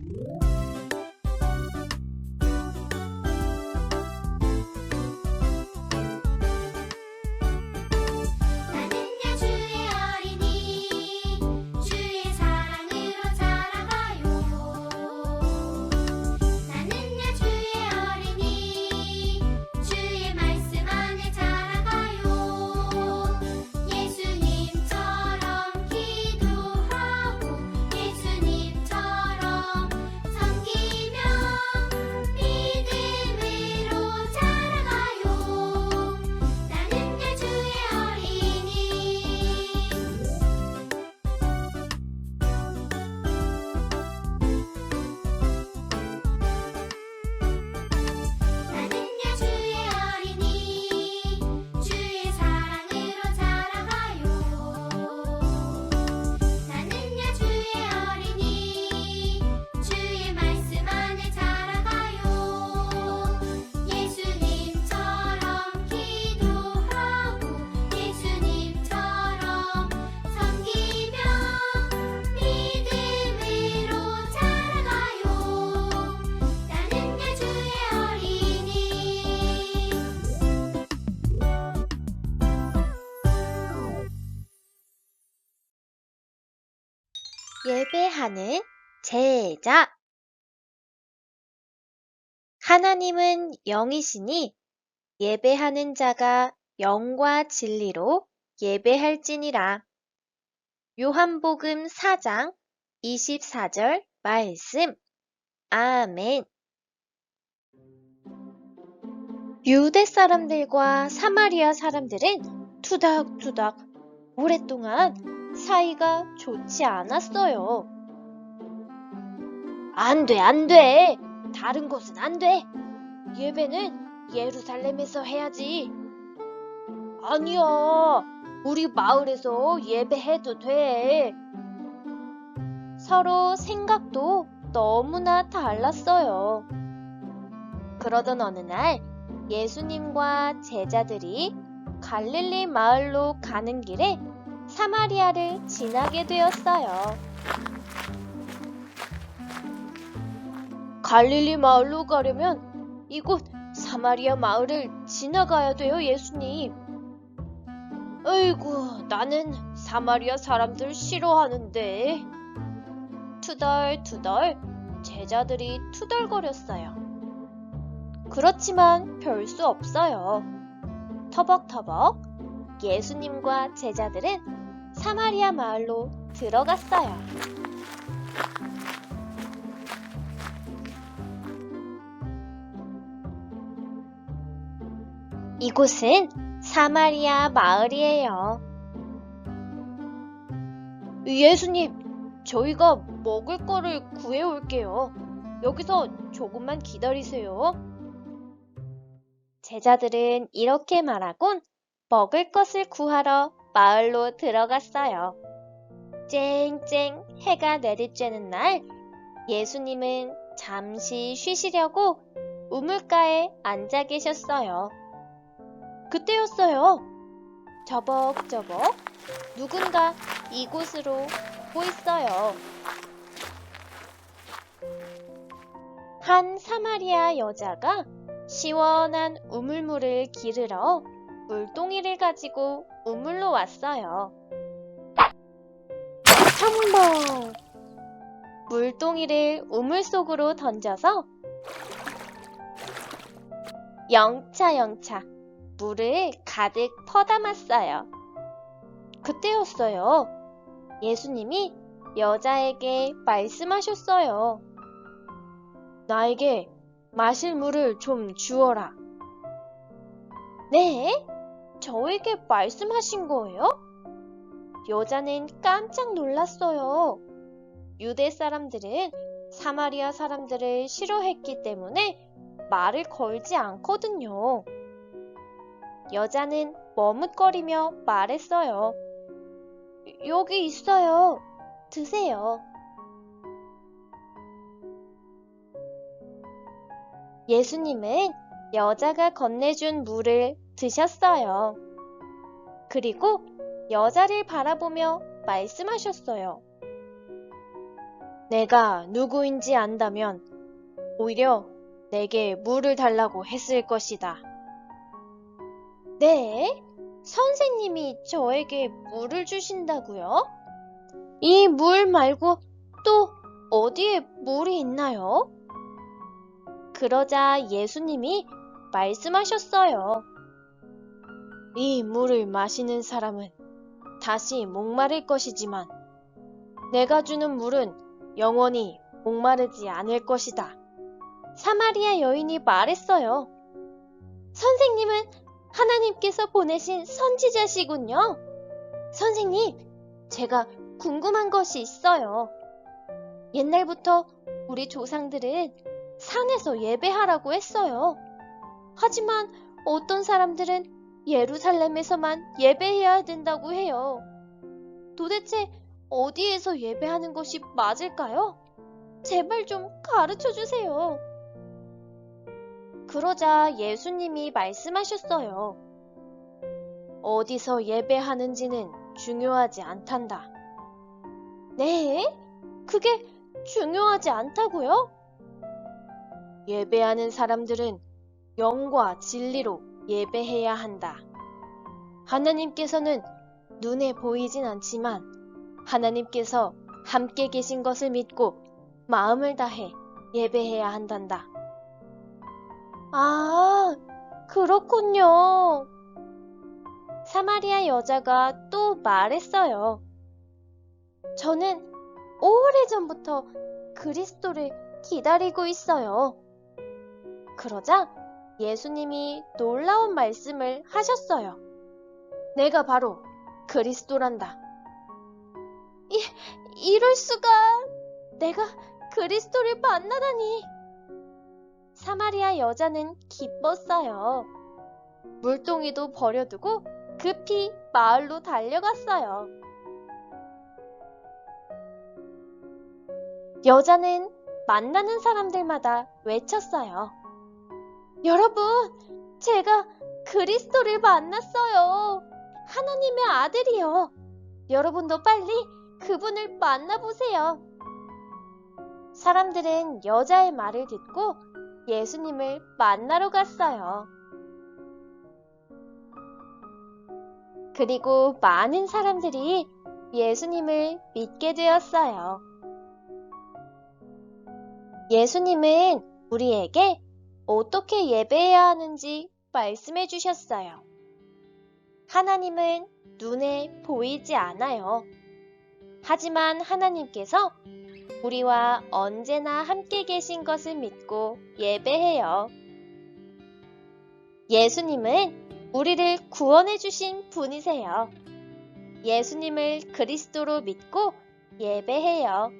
나는 예배하는 제자 하나님은 영이시니 예배하는 자가 영과 진리로 예배할지니라. 요한복음 4장 24절 말씀. 아멘. 유대 사람들과 사마리아 사람들은 투닥투닥 오랫동안 사이가 좋지 않았어요. 안 돼, 안 돼. 다른 곳은 안 돼. 예배는 예루살렘에서 해야지. 아니야. 우리 마을에서 예배해도 돼. 서로 생각도 너무나 달랐어요. 그러던 어느 날 예수님과 제자들이 갈릴리 마을로 가는 길에 사마리아를 지나게 되었어요. 갈릴리 마을로 가려면 이곳 사마리아 마을을 지나가야 돼요, 예수님. 아이고, 나는 사마리아 사람들 싫어하는데. 투덜투덜 제자들이 투덜거렸어요. 그렇지만 별 수 없어요. 터벅터벅 예수님과 제자들은 사마리아 마을로 들어갔어요. 이곳은 사마리아 마을이에요. 예수님, 저희가 먹을 거를 구해 올게요. 여기서 조금만 기다리세요. 제자들은 이렇게 말하곤 먹을 것을 구하러 마을로 들어갔어요. 쨍쨍 해가 내리쬐는 날 예수님은 잠시 쉬시려고 우물가에 앉아 계셨어요. 그때였어요. 저벅저벅 누군가 이곳으로 오고 있어요. 한 사마리아 여자가 시원한 우물물을 기르러 물동이를 가지고 우물로 왔어요. 첨벙! 물동이를 우물 속으로 던져서 영차영차 물을 가득 퍼담았어요. 그때였어요. 예수님이 여자에게 말씀하셨어요. 나에게 마실 물을 좀 주어라. 네? 저에게 말씀하신 거예요? 여자는 깜짝 놀랐어요. 유대 사람들은 사마리아 사람들을 싫어했기 때문에 말을 걸지 않거든요. 여자는 머뭇거리며 말했어요. 여기 있어요. 드세요. 예수님은 여자가 건네준 물을 드셨어요. 그리고 여자를 바라보며 말씀하셨어요. 내가 누구인지 안다면 오히려 내게 물을 달라고 했을 것이다. 네? 선생님이 저에게 물을 주신다고요? 이 물 말고 또 어디에 물이 있나요? 그러자 예수님이 말씀하셨어요. 이 물을 마시는 사람은 다시 목마를 것이지만 내가 주는 물은 영원히 목마르지 않을 것이다. 사마리아 여인이 말했어요. 선생님은 하나님께서 보내신 선지자시군요. 선생님, 제가 궁금한 것이 있어요. 옛날부터 우리 조상들은 산에서 예배하라고 했어요. 하지만 어떤 사람들은 예루살렘에서만 예배해야 된다고 해요. 도대체 어디에서 예배하는 것이 맞을까요? 제발 좀 가르쳐 주세요. 그러자 예수님이 말씀하셨어요. 어디서 예배하는지는 중요하지 않단다. 네? 그게 중요하지 않다고요? 예배하는 사람들은 영과 진리로 예배해야 한다. 하나님께서는 눈에 보이진 않지만 하나님께서 함께 계신 것을 믿고 마음을 다해 예배해야 한단다. 아, 그렇군요. 사마리아 여자가 또 말했어요. 저는 오래전부터 그리스도를 기다리고 있어요. 그러자 예수님이 놀라운 말씀을 하셨어요. 내가 바로 그리스도란다. 이, 이럴 수가. 내가 그리스도를 만나다니. 사마리아 여자는 기뻤어요. 물동이도 버려두고 급히 마을로 달려갔어요. 여자는 만나는 사람들마다 외쳤어요. 여러분, 제가 그리스도를 만났어요. 하나님의 아들이요. 여러분도 빨리 그분을 만나보세요. 사람들은 여자의 말을 듣고 예수님을 만나러 갔어요. 그리고 많은 사람들이 예수님을 믿게 되었어요. 예수님은 우리에게 어떻게 예배해야 하는지 말씀해 주셨어요. 하나님은 눈에 보이지 않아요. 하지만 하나님께서 우리와 언제나 함께 계신 것을 믿고 예배해요. 예수님은 우리를 구원해 주신 분이세요. 예수님을 그리스도로 믿고 예배해요.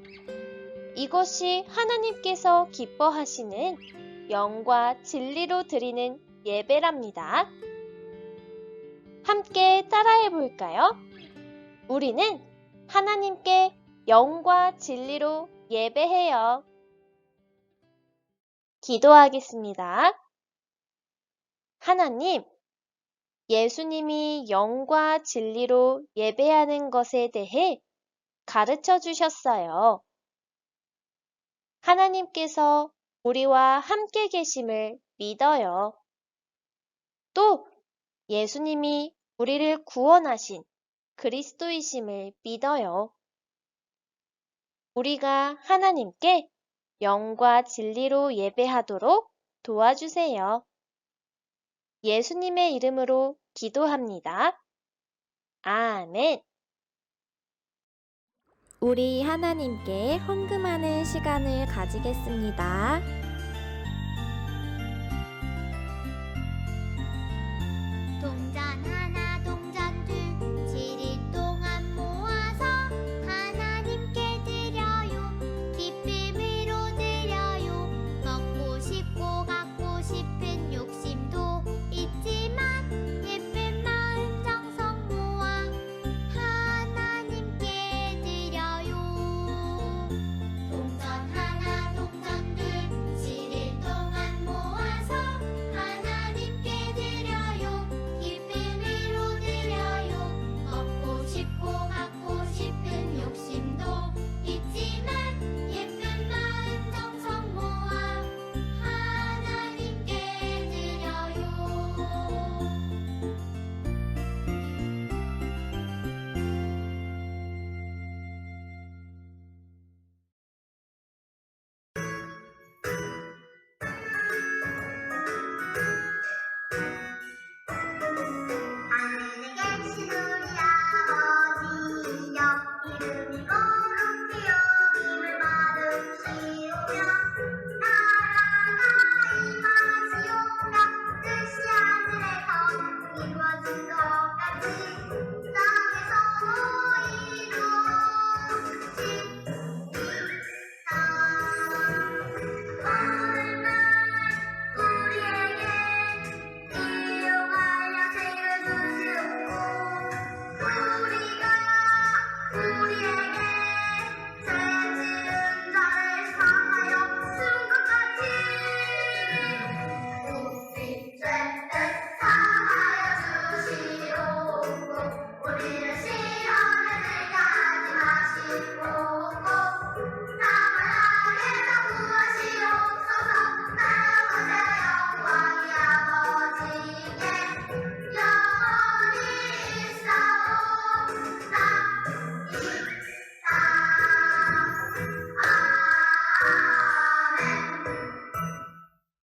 이것이 하나님께서 기뻐하시는 영과 진리로 드리는 예배랍니다. 함께 따라해 볼까요? 우리는 하나님께 영과 진리로 예배해요. 기도하겠습니다. 하나님, 예수님이 영과 진리로 예배하는 것에 대해 가르쳐 주셨어요. 하나님께서 우리와 함께 계심을 믿어요. 또 예수님이 우리를 구원하신 그리스도이심을 믿어요. 우리가 하나님께 영과 진리로 예배하도록 도와주세요. 예수님의 이름으로 기도합니다. 아멘. 우리 하나님께 헌금하는 시간을 가지겠습니다.